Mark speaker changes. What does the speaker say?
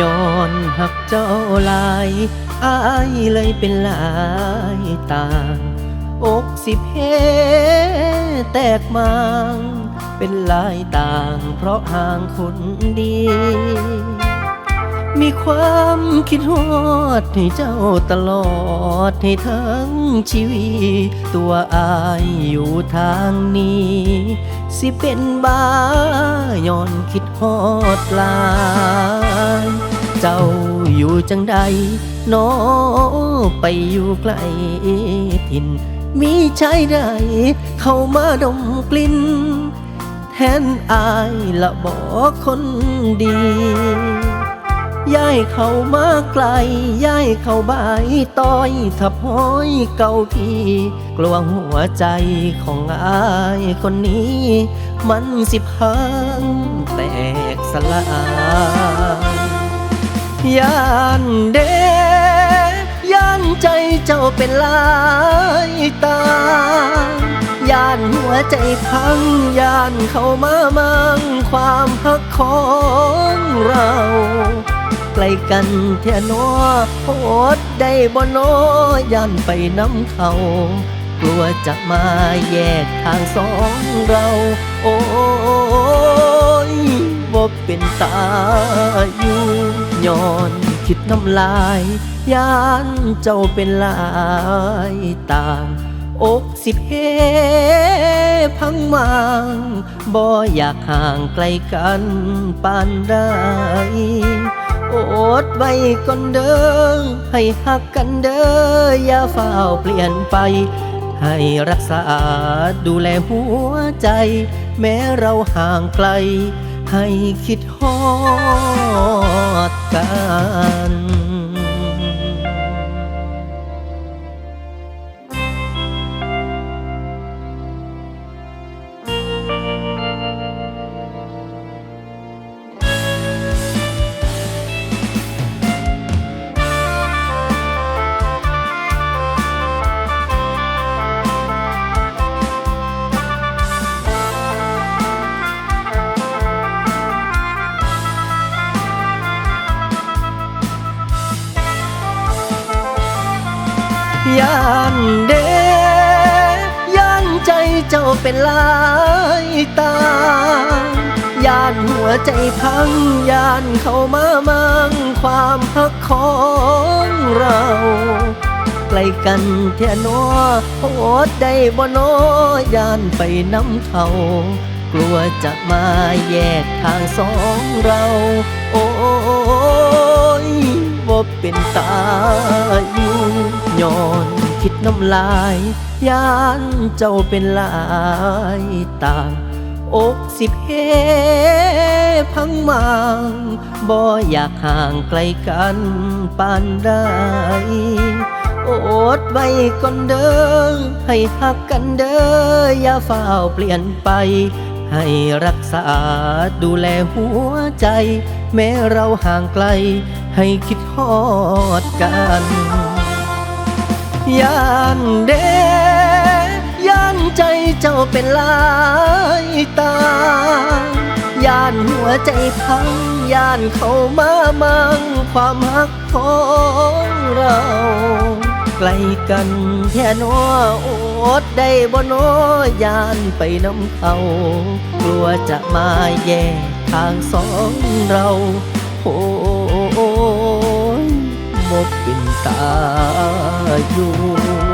Speaker 1: ย้อนหักเจ้าลายอายเลยเป็นลายต่างอกสิบเฮแตกมางเป็นลายต่างเพราะห่างคนดี มีความคิดฮอดให้เจ้าตลอดให้ทั้งชีวิต ตัวอายอยู่ทางนี้ สิเป็นบ้าย้อนคิด ฮอดลาย เจ้าอยู่จังใดโนอไปอยู่ไกลถิ่น มีชายใดเข้ามาดมกลิ่น แทนอายละบอกคนดี ย้ายเข้ามาไกล ย้ายเข้าบายต้อยทับห้อยเก่าทีกลัวหัวใจของอายคนนี้ มันสิพังแตกสลายย่านเดย่านใจเจ้าเป็นลายตาย่านหัวใจพังย่านเข้ามามังความฮักของเรา ใกล้กันเท่นอโอดได้บ่นอย่านไปน้ำเขา กลัวจะมาแยกทางสองเรา โอ้ยบ่เป็นตาอยู่ย้อนคิดน้ำลายย่านเจ้าเป็นลายต่างอกสิบเฮพังมางบ่อยากห่างไกลกันปานใด อดไว้ก่อนเด้อให้หักกันเด้ออย่าเฝ้าเปลี่ยนไป ให้รักษาดูแลหัวใจ แม้เราห่างไกล ให้คิดฮอดกัน ย่านเดย่านใจเจ้าเป็นลายตา ย่านหัวใจพัง ย่านเข้ามามังความฮักของเราใกล้กันเท่านอโอดได้บ่นอย่านไปน้ำเขา กลัวจะมาแยกทางสองเรา โอ้ยบ่เป็นตาอยู่ คิดน้ำลายย่านเจ้าเป็นลายต่างอกสิบเฮพังมางบ่อยากห่างไกลกันปานใดโอดไว้ก่อนเด้อให้หักกันเด้ออย่าเฝ้าเปลี่ยนไป ให้รักษาดูแลหัวใจ แม้เราห่างไกล ให้คิดฮอดกัน ย่านเดย่านใจเจ้าเป็นลายตา ย่านหัวใจพัง ย่านเข้ามามังความหักของเราใกล้กันแค่นอโอดได้บ่นอย่านไปน้ำเขากลัวจะมาแยกทางสองเราโอ้ บ่เป็นตาอยู่